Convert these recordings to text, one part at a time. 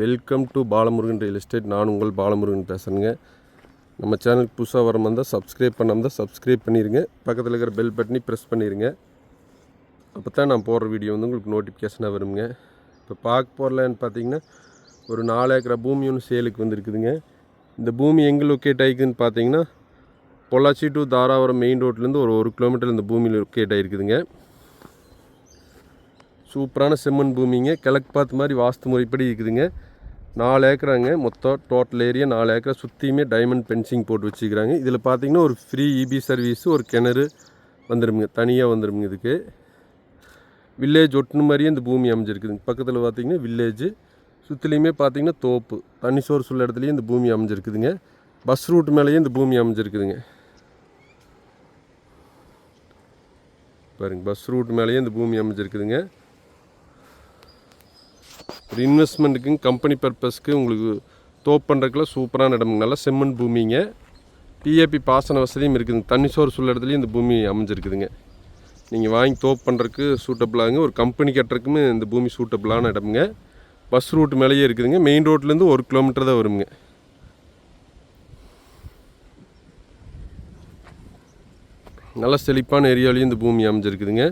Welcome to Balamurugan real estate. நான் உங்கள் பாலமுருகன் பேசுகிறேங்க நம்ம சேனலுக்கு புதுசாக வர மாதிரி சப்ஸ்கிரைப் பண்ணாமல் தான் சப்ஸ்கிரைப் பண்ணிடுங்க பக்கத்தில் இருக்கிற பெல் பட்டனி ப்ரெஸ் பண்ணிடுங்க அப்போ தான் நான் போடுற வீடியோ வந்து உங்களுக்கு நோட்டிஃபிகேஷனாக வருங்க. இப்போ பார்க்க போகிறலன்னு பார்த்தீங்கன்னா ஒரு நாலு ஏக்கரா பூமி ஒன்று சேலுக்கு வந்திருக்குதுங்க. இந்த பூமி எங்கே லொக்கேட் ஆகிக்குதுன்னு பார்த்தீங்கன்னா பொள்ளாச்சி டு தாராபுரம் மெயின் ரோட்லேருந்து ஒரு ஒரு கிலோமீட்டர் இந்த பூமி லொக்கேட் ஆகிருக்குதுங்க சூப்பரான செம்மண் பூமிங்க. கிழக்கு பார்த்து மாதிரி வாஸ்து முறைப்படி இருக்குதுங்க. நாலு ஏக்கராங்க. மொத்தம் டோட்டல் ஏரியா நாலு ஏக்கரை சுற்றியுமே டைமண்ட் பென்சிங் போட்டு வச்சுக்கிறாங்க. இதில் பார்த்தீங்கன்னா ஒரு ஃப்ரீ இபி சர்வீஸு ஒரு கிணறு வந்துடுமுங்க தனியாக வந்துடுங்க இதுக்கு. வில்லேஜ் ஒட்டுன மாதிரியே இந்த பூமி அமைஞ்சிருக்குதுங்க. பக்கத்தில் பார்த்திங்கன்னா வில்லேஜ் சுற்றிலையுமே பார்த்தீங்கன்னா தோப்பு. தண்ணி சோர்ஸ் உள்ள இடத்துலையும் இந்த பூமி அமைஞ்சிருக்குதுங்க. பஸ் ரூட் மேலேயே இந்த பூமி அமைஞ்சிருக்குதுங்க. பாருங்க பஸ் ரூட் மேலேயே இந்த பூமி அமைஞ்சிருக்குதுங்க. ஒரு இன்வெஸ்ட்மெண்ட்டுக்கும் கம்பெனி பர்பஸ்க்கு உங்களுக்கு தோப் பண்ணுறதுக்குலாம் சூப்பரான இடம் நல்லா செம்மண் பூமிங்க. பிஏபி பாசன வசதியும் இருக்குதுங்க தண்ணி சோறு உள்ள இடத்துலையும் இந்த பூமி அமைஞ்சிருக்குதுங்க. நீங்கள் வாங்கி தோப் பண்ணுறதுக்கு சூட்டபிளாகுங்க ஒரு கம்பெனி கட்டுறதுக்குமே இந்த பூமி சூட்டபிளான இடமுங்க. பஸ் ரூட் மேலேயே இருக்குதுங்க. மெயின் ரோட்லேருந்து ஒரு கிலோமீட்டர் தான் வருங்க. நல்ல செழிப்பான ஏரியாவிலையும் இந்த பூமி அமைஞ்சிருக்குதுங்க.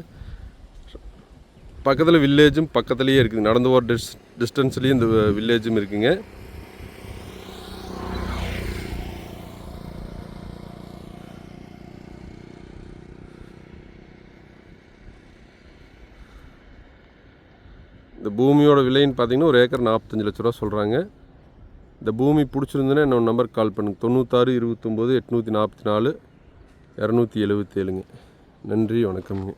பக்கத்தில் வில்லேஜும் பக்கத்துலேயே இருக்குது. நடந்து போகிற டிஸ் டிஸ்டன்ஸ்லேயும் இந்த வில்லேஜும் இருக்குங்க. இந்த பூமியோட விலைன்னு பார்த்தீங்கன்னா ஒரு ஏக்கர் நாற்பத்தஞ்சு லட்ச ரூபா சொல்கிறாங்க இந்த பூமி பிடிச்சிருந்தேன்னா என்னோட நம்பருக்கு கால் பண்ணுங்கள் தொண்ணூத்தாறு இருபத்தொம்போது எட்நூற்றி நாற்பத்தி நாலு இரநூத்தி எழுபத்தேழுங்க நன்றி வணக்கம்ங்க.